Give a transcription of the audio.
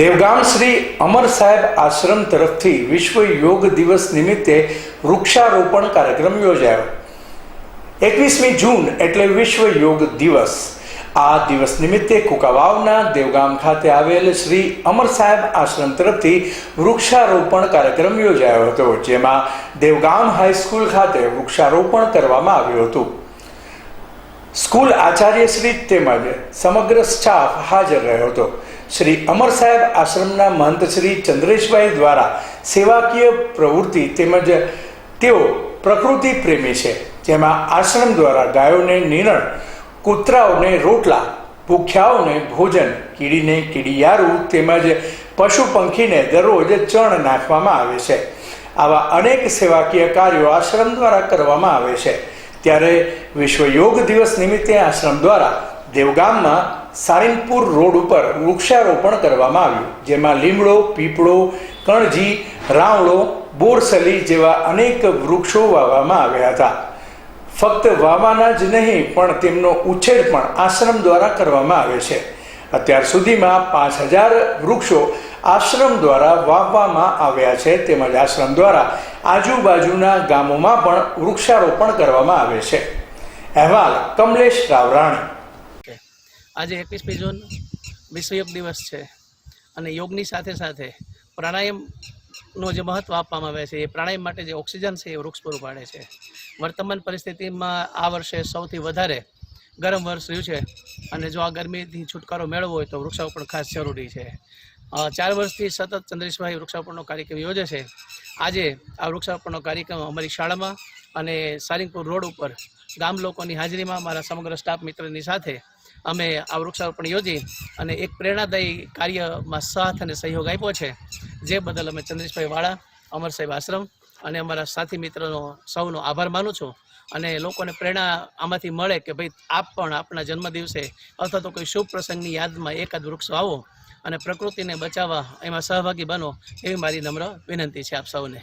દેવગામ શ્રી અમર સાહેબ આશ્રમ તરફથી વિશ્વ યોગ દિવસ નિમિત્તે વૃક્ષારોપણ કાર્યક્રમ યોજાયો. એકવીસમી જૂન એટલે વિશ્વ યોગ દિવસ. આ દિવસ નિમિત્તે કુકાવાવના દેવગામ ખાતે આવેલ શ્રી અમર સાહેબ આશ્રમ તરફથી વૃક્ષારોપણ કાર્યક્રમ યોજાયો હતો, જેમાં દેવગામ હાઈસ્કૂલ ખાતે વૃક્ષારોપણ કરવામાં આવ્યું હતું. સ્કૂલ આચાર્ય શ્રી તેમજ સમગ્ર સ્ટાફ હાજર રહ્યો હતો. શ્રી અમર સાહેબ આશ્રમના મહંત શ્રી ચંદ્રેશભાઈ દ્વારા સેવાકીય પ્રવૃત્તિ તેમજ તેઓ પ્રકૃતિ પ્રેમી છે. જેમાં આશ્રમ દ્વારા ગાયોને નિરણ, કૂતરાઓને રોટલા, ભૂખ્યાઓને ભોજન, કીડીને કીડિયારું તેમજ પશુ પંખીને દરરોજ ચણ નાખવામાં આવે છે. આવા અનેક સેવાકીય કાર્યો આશ્રમ દ્વારા કરવામાં આવે છે. ત્યારે વિશ્વ યોગ દિવસ નિમિત્તે આશ્રમ દ્વારા દેવગામમાં સારંગપુર રોડ ઉપર વૃક્ષારોપણ કરવામાં આવ્યું, જેમાં લીમડો, પીપળો, કણજી રાવળો બોરસલી જેવા અનેક વૃક્ષો વાવવામાં આવ્યા હતા. ફક્ત વાવવાના જ નહીં, પણ તેમનો ઉછેર પણ આશ્રમ દ્વારા કરવામાં આવે છે. અત્યાર સુધીમાં પાંચ હજાર વૃક્ષો આશ્રમ દ્વારા વાવવામાં આવ્યા છે, તેમજ આશ્રમ દ્વારા આજુબાજુના ગામોમાં પણ વૃક્ષારોપણ કરવામાં આવે છે. અહેવાલ કમલેશ રાવરાણી આજે એકવીસમી જૂન વિશ્વયોગ દિવસ છે અને યોગની સાથે સાથે પ્રાણાયામનું જે મહત્ત્વ આપવામાં આવે છે એ પ્રાણાયામ માટે જે ઓક્સિજન છે એ વૃક્ષ પૂરું પાડે છે. વર્તમાન પરિસ્થિતિમાં આ વર્ષે સૌથી વધારે ગરમ વર્ષ રહ્યું છે અને જો આ ગરમીથી છુટકારો મેળવવો હોય તો વૃક્ષારોપણ ખાસ જરૂરી છે. ચાર વર્ષથી સતત ચંદ્રેશભાઈ વૃક્ષારોપણનો કાર્યક્રમ યોજે છે. આજે આ વૃક્ષારોપણનો કાર્યક્રમ અમારી શાળામાં અને સારિંગપુર રોડ ઉપર ગામ લોકોની હાજરીમાં મારા સમગ્ર સ્ટાફ મિત્રની સાથે અમે આ વૃક્ષારોપણ યોજી અને એક પ્રેરણાદાયી કાર્યમાં સાથ અને સહયોગ આપ્યો છે. જે બદલ અમે ચંદ્રેશભાઈ વાળા, અમર સાહેબ આશ્રમ અને અમારા સાથી મિત્રનો સૌનો આભાર માનું છું અને લોકોને પ્રેરણા આમાંથી મળે કે ભાઈ આપ પણ આપણા જન્મદિવસે અથવા તો કોઈ શુભ પ્રસંગની યાદમાં એકાદ વૃક્ષ વાવો અને પ્રકૃતિને બચાવવા એમાં સહભાગી બનો એવી મારી નમ્ર વિનંતી છે આપ સૌને.